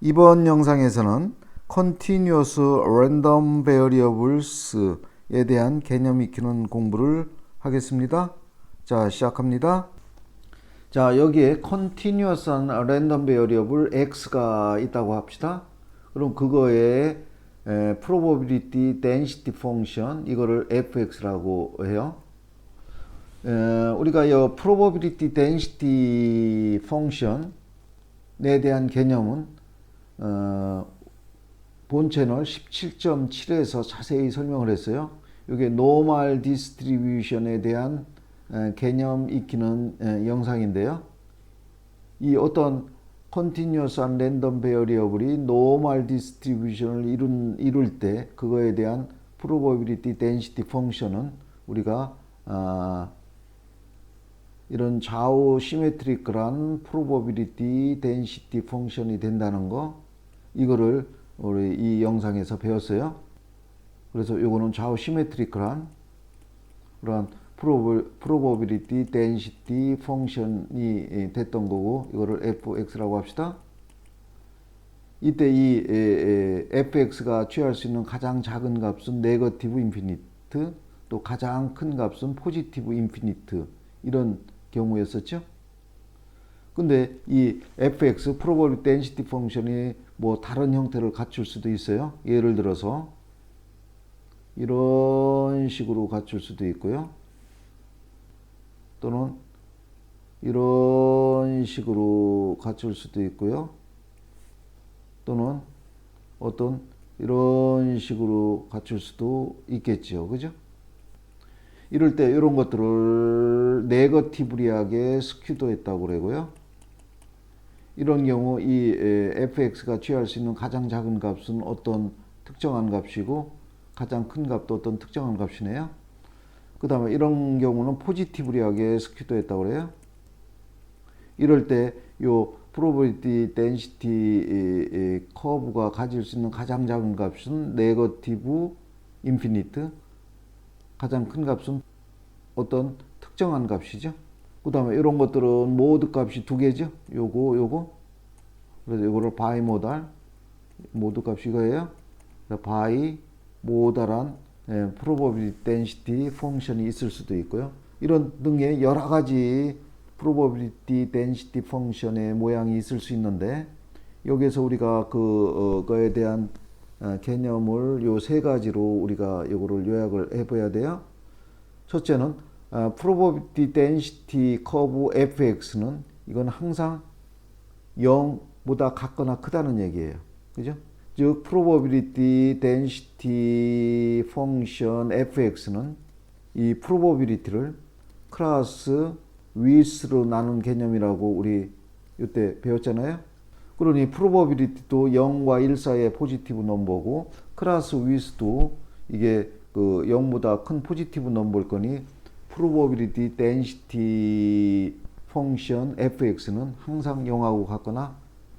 이번 영상에서는 Continuous Random Variables에 대한 개념 익히는 공부를 하겠습니다. 자, 시작합니다. 자, 여기에 Continuous한 Random Variable X가 있다고 합시다. 그럼 그거에 에, Probability Density Function 이거를 fx라고 해요. 에, 우리가 이 Probability Density Function에 대한 개념은 어, 본 채널 17.7에서 자세히 설명을 했어요. 이게 Normal Distribution에 대한 에, 개념 익히는 에, 영상인데요. 이 어떤 컨티뉴어스한 랜덤 베어리어블이 노멀 디스트리뷰션을 이룬, 이룰 때 그거에 대한 프로버빌리티 덴시티 펑션은 우리가 아, 이런 좌우 시메트리컬한 프로버빌리티 덴시티 펑션이 된다는 거 이거를 우리 이 영상에서 배웠어요. 그래서 요거는 좌우 시메트리컬한 그런 probability density function이 됐던 거고 이거를 fx라고 합시다. 이때 이 fx가 취할 수 있는 가장 작은 값은 네거티브 인피니트 또 가장 큰 값은 포지티브 인피니트 이런 경우였었죠. 근데 이 fx probability density function이 뭐 다른 형태를 갖출 수도 있어요. 예를 들어서 이런 식으로 갖출 수도 있고요. 또는 이런 식으로 갖출 수도 있고요. 또는 어떤 이런 식으로 갖출 수도 있겠죠. 그죠? 이럴 때 이런 것들을 네거티브리하게 스큐도 했다고 그러고요. 이런 경우 이 fx가 취할 수 있는 가장 작은 값은 어떤 특정한 값이고 가장 큰 값도 어떤 특정한 값이네요. 그 다음에 이런 경우는 포지티브리하게 스큐도 했다고 그래요. 이럴 때 요 프로버비티 덴시티 커브가 가질 수 있는 가장 작은 값은 네거티브 인피니트 가장 큰 값은 어떤 특정한 값이죠. 그 다음에 이런 것들은 모드 값이 두 개죠. 요거 요거 그래서 이거를 바이 모달 모드 값이 이거예요. 바이 모달한 예, probability 펑션이 있을 수도 있고요. 이런 등의 여러 가지 probability 펑션의 모양이 있을 수 있는데 여기에서 우리가 그 어, 대한 어, 개념을 요 세 가지로 우리가 요거를 요약을 해봐야 돼요. 첫째는 어, probability density curve fx는 이건 항상 0보다 같거나 크다는 얘기예요. 그죠? 즉 probability density function fx는 이 probability를 클래스 width로 나눈 개념이라고 우리 이때 배웠잖아요. 그러니 probability도 0과 1 사이의 포지티브 넘버고 클래스 width도 이게 그 0보다 큰 포지티브 넘버일 거니 probability density function fx는 항상 0하고 같거나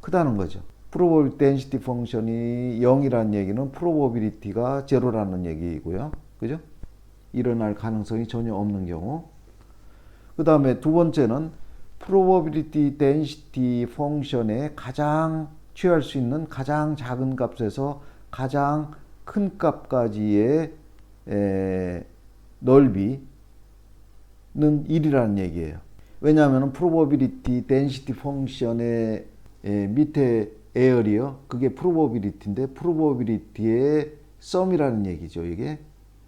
크다는 거죠. probability density 펑션이 0이라는 얘기는 probability가 제로라는 얘기고요. 그죠? 일어날 가능성이 전혀 없는 경우. 그 다음에 두 번째는 probability density 펑션의 가장 취할 수 있는 가장 작은 값에서 가장 큰 값까지의 에, 넓이는 1이라는 얘기예요. 왜냐하면 probability density 에, 밑에 에어리어 그게 프로버빌리티인데 프로버빌리티의 썸이라는 얘기죠. 이게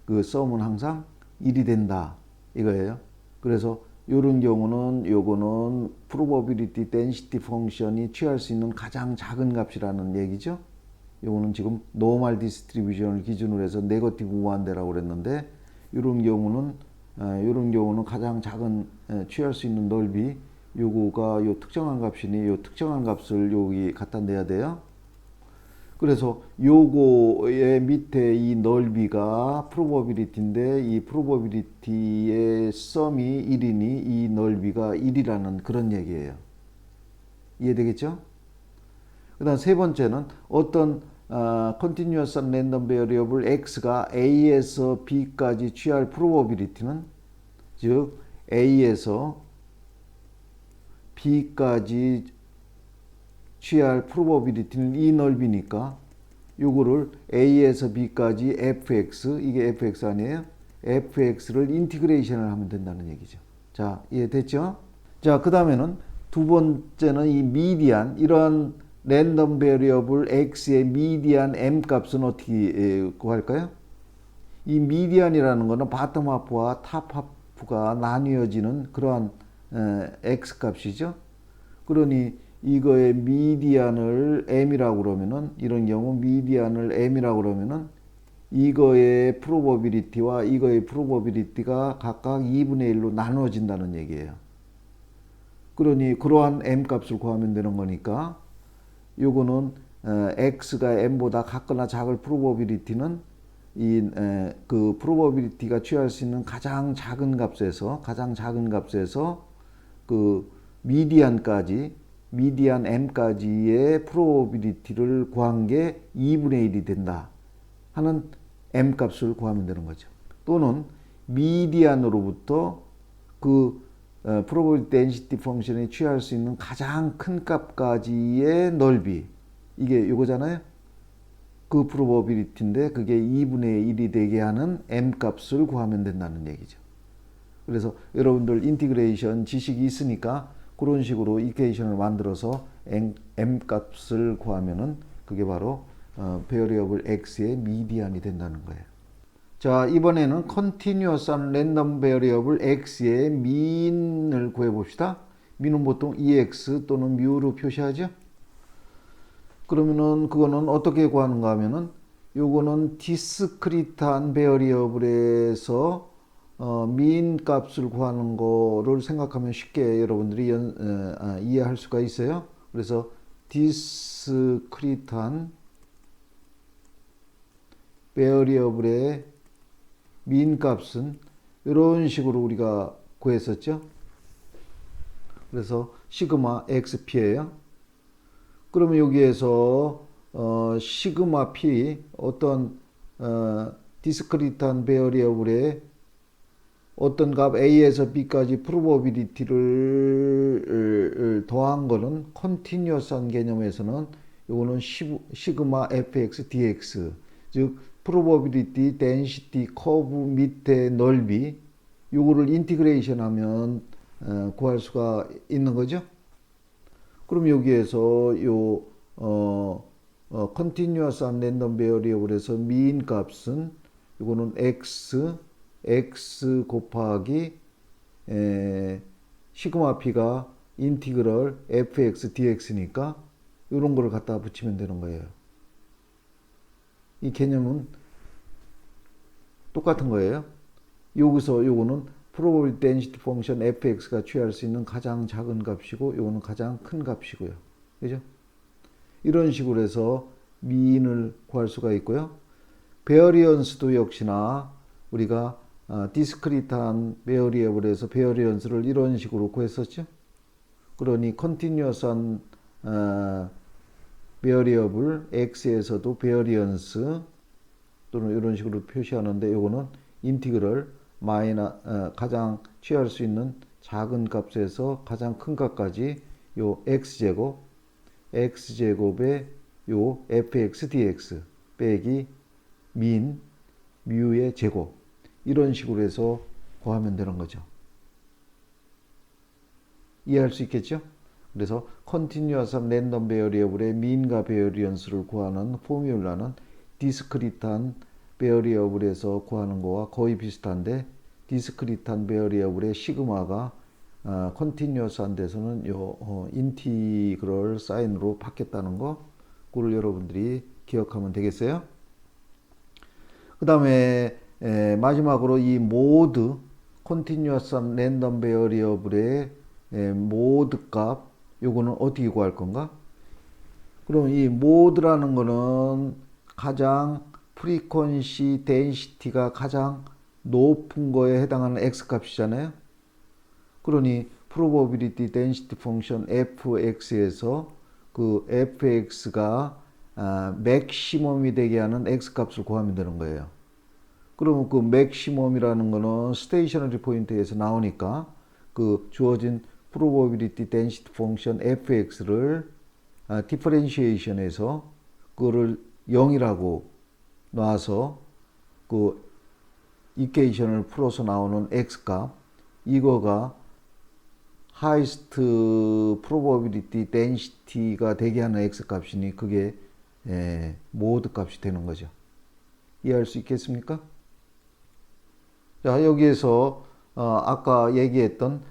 그 썸은 항상 1이 된다 이거예요. 그래서 이런 경우는 요거는 프로버빌리티 덴시티 펑션이 취할 수 있는 가장 작은 값이라는 얘기죠. 요거는 지금 노멀 디스트리뷰션을 기준으로 해서 네거티브 무한대라고 그랬는데 이런 경우는 이런 경우는 가장 작은 취할 수 있는 넓이 요거가 요 특정한 값이니 요 특정한 값을 여기 갖다 내야 돼요. 그래서 요거의 밑에 이 넓이가 프로버빌리티인데 이 프로버빌리티의 썸이 1이니 이 넓이가 1이라는 그런 얘기예요. 이해되겠죠? 그 다음 세 번째는 어떤 어, continuous random variable x가 a에서 b까지 취할 프로버빌리티는 즉 a에서 b까지 취할 probability는 이 넓이니까 요거를 a에서 b까지 fx 이게 fx 아니에요? fx를 인티그레이션을 하면 된다는 얘기죠. 자, 이해됐죠? 자, 그 다음에는 두 번째는 이 미디안 이런 랜덤 베리어블 x의 미디안 m 값은 어떻게 에, 구할까요? 이 미디안이라는 거는 바텀 하프와 탑 하프가 나뉘어지는 그러한 에, x 값이죠. 그러니 이거의 미디안을 m이라고 그러면은 이런 경우 미디안을 m이라고 그러면은 이거의 프로버빌리티와 이거의 프로버빌리티가 각각 2분의 1로 나눠진다는 얘기예요. 그러니 그러한 m 값을 구하면 되는 거니까 요거는 어, x가 m보다 같거나 작을 프로버빌리티는 이그 프로버빌리티가 취할 수 있는 가장 작은 값에서 가장 작은 값에서 그 미디안까지 미디안 m까지의 프로버빌리티를 구한 게 2분의 1이 된다 하는 m 값을 구하면 되는 거죠. 또는 미디안으로부터 그 어, probability density 펑션이 취할 수 있는 가장 큰 값까지의 넓이 이게 요거잖아요. 그 probability인데 그게 2분의 1이 되게 하는 m 값을 구하면 된다는 얘기죠. 그래서 여러분들 인티그레이션 지식이 있으니까 그런 식으로 이퀘이션을 만들어서 m, m 값을 구하면은 그게 바로 어, 베어리어블 x의 미디안이 된다는 거예요. 자, 이번에는 continuous한 랜덤 베어리어블 x의 민을 구해 봅시다. 민은 보통 ex 또는 뮤로 표시하죠. 그러면은 그거는 어떻게 구하는가 하면은 요거는 디스크리트한 베어리어블에서 어, 민 값을 구하는 거를 생각하면 쉽게 여러분들이 연, 어, 아, 이해할 수가 있어요. 그래서 디스크리트한 베어리어블의 민 값은 이런 식으로 우리가 구했었죠. 그래서 시그마 xp예요. 그러면 여기에서 어, 시그마 p 어떤 어, 디스크리트한 베어리어블의 어떤 값 a에서 b까지 프로버빌리티를 더한 거는 컨티뉴어스한 개념에서는 이거는 시그마 fx dx 즉 프로버빌리티 덴시티 커브 밑에 넓이 요거를 인티그레이션 하면 어, 구할 수가 있는 거죠. 그럼 여기에서 요 어, 어, 컨티뉴어스한 랜덤 베어리어블에서 민 값은 이거는 x x 곱하기 에, 시그마 p가 인티그럴 fx dx니까 이런 거를 갖다 붙이면 되는 거예요. 이 개념은 똑같은 거예요. 여기서 요거는 probability density function fx가 취할 수 있는 가장 작은 값이고 요거는 가장 큰 값이고요. 그죠? 이런 식으로 해서 미인을 구할 수가 있고요. 베어리언스도 역시나 우리가 어, 디스크리트한 베어리어블에서 베어리언스를 이런 식으로 구했었죠. 그러니 컨티뉴어스한 어, 베어리어블 x에서도 베어리언스 또는 이런 식으로 표시하는데 요거는 인티그럴 마이너 어, 가장 취할 수 있는 작은 값에서 가장 큰 값까지 요 x제곱 x제곱의 요 fx dx 빼기 민 뮤의 제곱 이런 식으로 해서 구하면 되는 거죠. 이해할 수 있겠죠? 그래서 컨티뉴어스한 랜덤 베어리어블의 민과 베어리언스를 구하는 포뮬라는 디스크리트한 베어리어블에서 구하는 거와 거의 비슷한데 디스크리트한 베어리어블의 시그마가 어, 컨티뉴어스한 데서는 요 어, 인티그럴 사인으로 바뀌었다는 거 그걸 여러분들이 기억하면 되겠어요. 그 다음에 마지막으로 이 모드 컨티뉴어스한 랜덤 베어리어블의 모드 값 요거는 어떻게 구할 건가? 그럼 이 모드라는 거는 가장 프리퀀시 덴시티가 가장 높은 거에 해당하는 x 값이잖아요. 그러니 probability fx에서 그 fx가 아, 맥시멈이 되게 하는 x 값을 구하면 되는 거예요. 그러면 그 맥시멈이라는 거는 스테이셔너리 포인트에서 나오니까 그 주어진 probability density function fx를 아, 디퍼렌시에이션에서 그거를 0이라고 놔서 그 이케이션을 풀어서 나오는 x값 이거가 highest probability density가 되게 하는 x 값이니 그게 예, 모드 값이 되는 거죠. 이해할 수 있겠습니까? 자 여기에서 어, 아까 얘기했던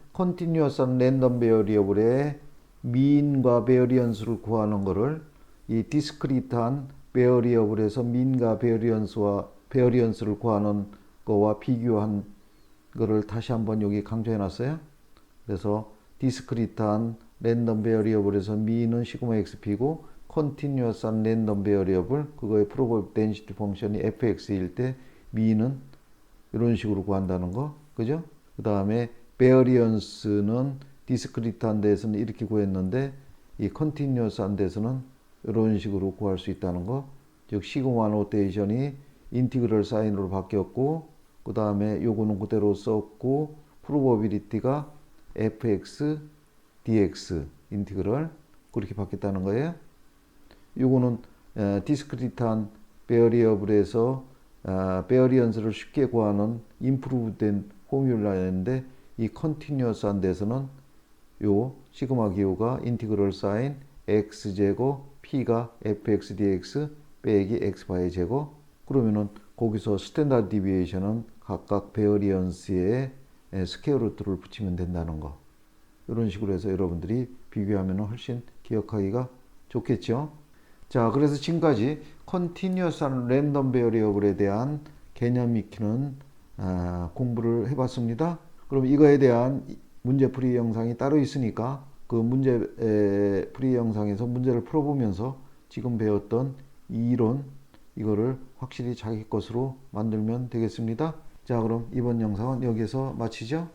and random variable의 mean과 variance를 구하는 거를 이 discrete한 variable에서 mean과 variance와 variance를 구하는 거와 비교한 거를 다시 한번 여기 강조해 놨어요. 그래서 discrete한 random variable에서 mean은 시그마 xp고 and random variable 그거의 probability density 펑션이 fx일 때 mean은 이런 식으로 구한다는 거. 그죠? 그 다음에 variance는 discrete한 데서는 이렇게 구했는데 이 continuous한 데서는 이런 식으로 구할 수 있다는 거. 즉 시그마 노테이션이 인티그럴 사인으로 바뀌었고 그 다음에 요거는 그대로 썼고 probability가 fx dx 인티그럴 그렇게 바뀌었다는 거예요. 요거는 디스크리트한 베어리어블에서 베어리언스를 쉽게 구하는 임프루브된 포뮬라인데 이 컨티뉴어스한 데서는 요 시그마 기호가 인티그럴 사인 x 제곱 p가 fx dx 빼기 x 바의 제곱 그러면은 거기서 스탠다드 디비에이션은 각각 베어리언스의 스퀘어 루트를 붙이면 된다는 거 이런 식으로 해서 여러분들이 비교하면 훨씬 기억하기가 좋겠죠. 자, 그래서 지금까지 컨티뉴어스한 랜덤 베어리어블에 대한 개념 익히는 아, 공부를 해봤습니다. 그럼 이거에 대한 문제풀이 영상이 따로 있으니까 그 문제 에, 풀이 영상에서 문제를 풀어보면서 지금 배웠던 이론 이거를 확실히 자기 것으로 만들면 되겠습니다. 자, 그럼 이번 영상은 여기서 마치죠.